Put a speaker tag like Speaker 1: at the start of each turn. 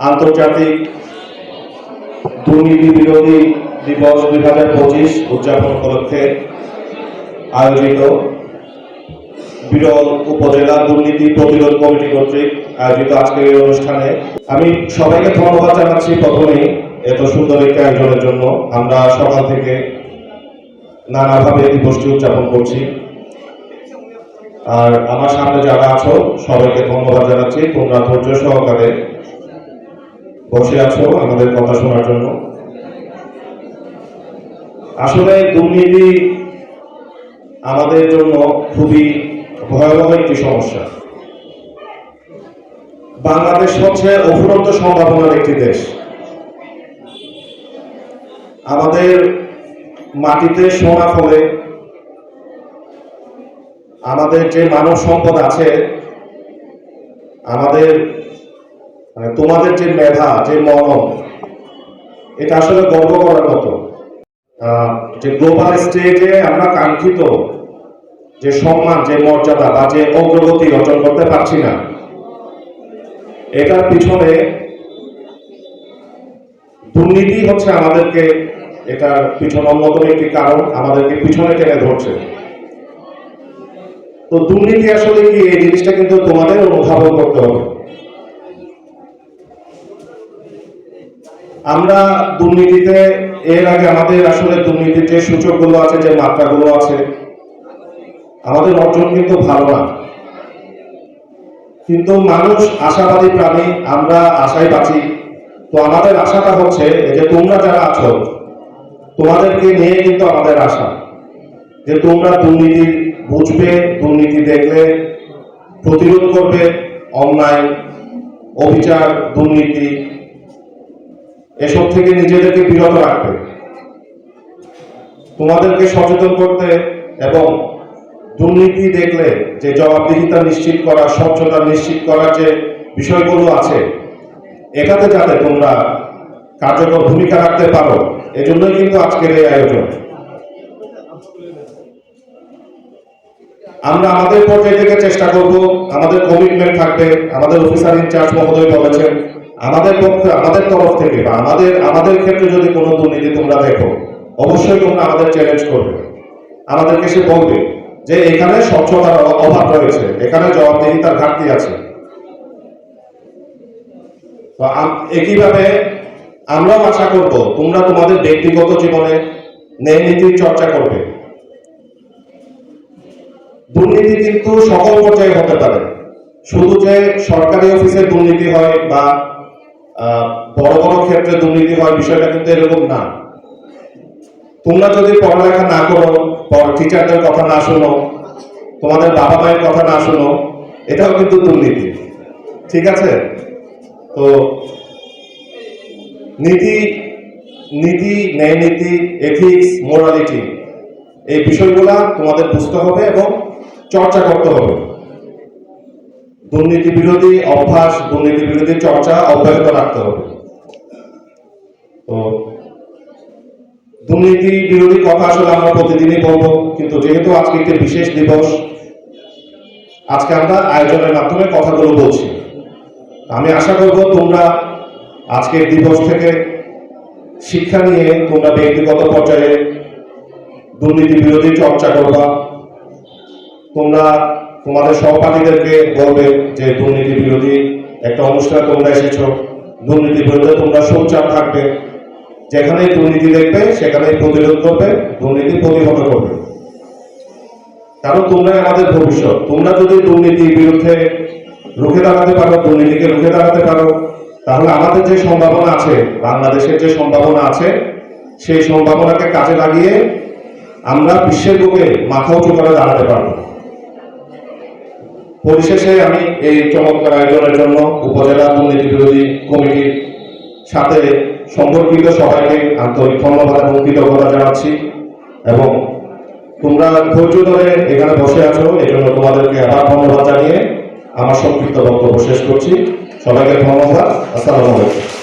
Speaker 1: আন্তর্জাতিক দুর্নীতি বিরোধী দিবস দুই হাজার পঁচিশ উদযাপন উপলক্ষে আয়োজিত বিরল উপজেলা দুর্নীতি প্রতিরোধ কমিটি কর্তৃক আয়োজিত আজকের এই অনুষ্ঠানে আমি সবাইকে ধন্যবাদ জানাচ্ছি প্রথমেই এত সুন্দর একটি আয়োজনের জন্য। আমরা সকাল থেকে নানাভাবে দিবসটি উদযাপন করছি। আর আমার সামনে যারা আছো, সবাইকে ধন্যবাদ জানাচ্ছি। তোমরা ধৈর্য সহকারে বসে আছো আমাদের কথা শোনার জন্য। আসলে দুর্নীতি আমাদের জন্য খুবই ভয়াবহ একটি সমস্যা। বাংলাদেশ হচ্ছে অফুরন্ত সম্ভাবনার একটি দেশ। আমাদের মাটিতে সোনা ফলে আমাদের যে মানব সম্পদ আছে, আমাদের তোমাদের যে মেধা, যে মনন, এটা আসলে গর্ব করার মতো। যে গ্লোবাল স্টেজে আমরা কাঙ্ক্ষিত যে সম্মান, যে মর্যাদা বা যে অগ্রগতি অর্জন করতে পারছি না, এটার পিছনে দুর্নীতি হচ্ছে আমাদেরকে, এটার পিছনে অন্যতম একটি কারণ আমাদেরকে পিছনে টেনে ধরছে। তো দুর্নীতি আসলে কি? এই জিনিসটা কিন্তু তোমাদের অনুধাবন করতে হবে। আমরা দুর্নীতিতে, এর আগে আমাদের আসলে দুর্নীতির যে সূচকগুলো আছে, যে মাত্রাগুলো আছে, আমাদের অর্জন কিন্তু ভালো না। কিন্তু মানুষ আশাবাদী প্রাণী, আমরা আশায় বাঁচি। তো আমাদের আশাটা হচ্ছে যে তোমরা যারা আছো, তোমাদেরকে নিয়ে কিন্তু আমাদের আশা। যে তোমরা দুর্নীতি বুঝবে, দুর্নীতি দেখলে, প্রতিরোধ করবে, অন্যায়, অবিচার, দুর্নীতি এসব থেকে নিজেদেরকে বিরত রাখবে। তোমাদেরকে সচেতন করতে এবং দুর্নীতি দেখলে যে জবাবদিহিতা নিশ্চিত করা, স্বচ্ছতা নিশ্চিত করার যে বিষয়গুলো আছে, এটাতে যাতে তোমরা কার্যকর ভূমিকা রাখতে পারো, এজন্যই কিন্তু আজকের এই আয়োজন। আমরা আমাদের পর্যায় থেকে চেষ্টা করব, আমাদের কমিটমেন্ট থাকবে, আমাদের অফিসার ইনচার্জ মহোদয় বলেছেন আমাদের পক্ষে, আমাদের তরফ থেকে বা আমাদের আমাদের ক্ষেত্রে যদি কোনো দুর্নীতি তোমরা দেখো, অবশ্যই তোমরা আমাদের চ্যালেঞ্জ করবে। আমাদেরকে সে বলবে যে এখানে স্বচ্ছতার অভাব রয়েছে, এখানে জবাবদিহিতার ঘাটতি আছে। একইভাবে আমরাও আশা করব, তোমরা তোমাদের ব্যক্তিগত জীবনে ন্যায় নীতির চর্চা করবে। দুর্নীতি কিন্তু সকল পর্যায়ে হতে পারে। শুধু যে সরকারি অফিসে দুর্নীতি হয় বা বড় বড় ক্ষেত্রে দুর্নীতি হয় বিষয়টা কিন্তু এরকম না। তোমরা যদি পড়ালেখা না করো টিচারদের কথা না শোনো, তোমাদের বাবা মায়ের কথা না শোনো, এটাও কিন্তু দুর্নীতি। ঠিক আছে? তো নীতি নীতি, ন্যায় নীতি এথিক্স মোরালিটি এই বিষয়গুলা তোমাদের বুঝতে হবে এবং চর্চা করতে হবে। দুর্নীতি বিরোধী অভ্যাস দুর্নীতি বিরোধী চর্চা অব্যাহত রাখতে হবে। তো দুর্নীতি বিরোধী কথা আসলে আমরা প্রতিদিনই বলব, কিন্তু যেহেতু আজকে একটি বিশেষ দিবস, আজকে আমরা আয়োজনের মাধ্যমে কথাগুলো বলছি। আমি আশা করব তোমরা আজকের দিবস থেকে শিক্ষা নিয়ে তোমরা ব্যক্তিগত পর্যায়ে দুর্নীতি বিরোধী চর্চা করবা। তোমরা তোমাদের সহপাঠীদেরকে বলবে যে দুর্নীতি বিরোধী একটা অনুষ্ঠানে তোমরা এসেছ। দুর্নীতি বিরোধী তোমরা সোচ্চার থাকবে। যেখানেই দুর্নীতি দেখবে, সেখানেই প্রতিরোধ করবে, দুর্নীতি প্রতিহত করবে। কারণ তোমরাই আমাদের ভবিষ্যৎ। তোমরা যদি দুর্নীতির বিরুদ্ধে রুখে দাঁড়াতে পারো, দুর্নীতিকে রুখে দাঁড়াতে পারো, তাহলে আমাদের যে সম্ভাবনা আছে, বাংলাদেশের যে সম্ভাবনা আছে, সেই সম্ভাবনাকে কাজে লাগিয়ে আমরা বিশ্বের বুকে মাথা উঁচু করে দাঁড়াতে পারব। পরিশেষে আমি এই চমৎকার আয়োজনের জন্য উপজেলা দুর্নীতি বিরোধী কমিটির সাথে সম্পর্কিত সবাইকে আন্তরিক ধন্যবাদ এবং কৃতজ্ঞতা জানাচ্ছি। এবং তোমরা ধৈর্য ধরে এখানে বসে আছো এই জন্য তোমাদেরকে আবার ধন্যবাদ জানিয়ে আমার সংক্ষিপ্ত বক্তব্য শেষ করছি। সবাইকে ধন্যবাদ। আসসালামু আলাইকুম।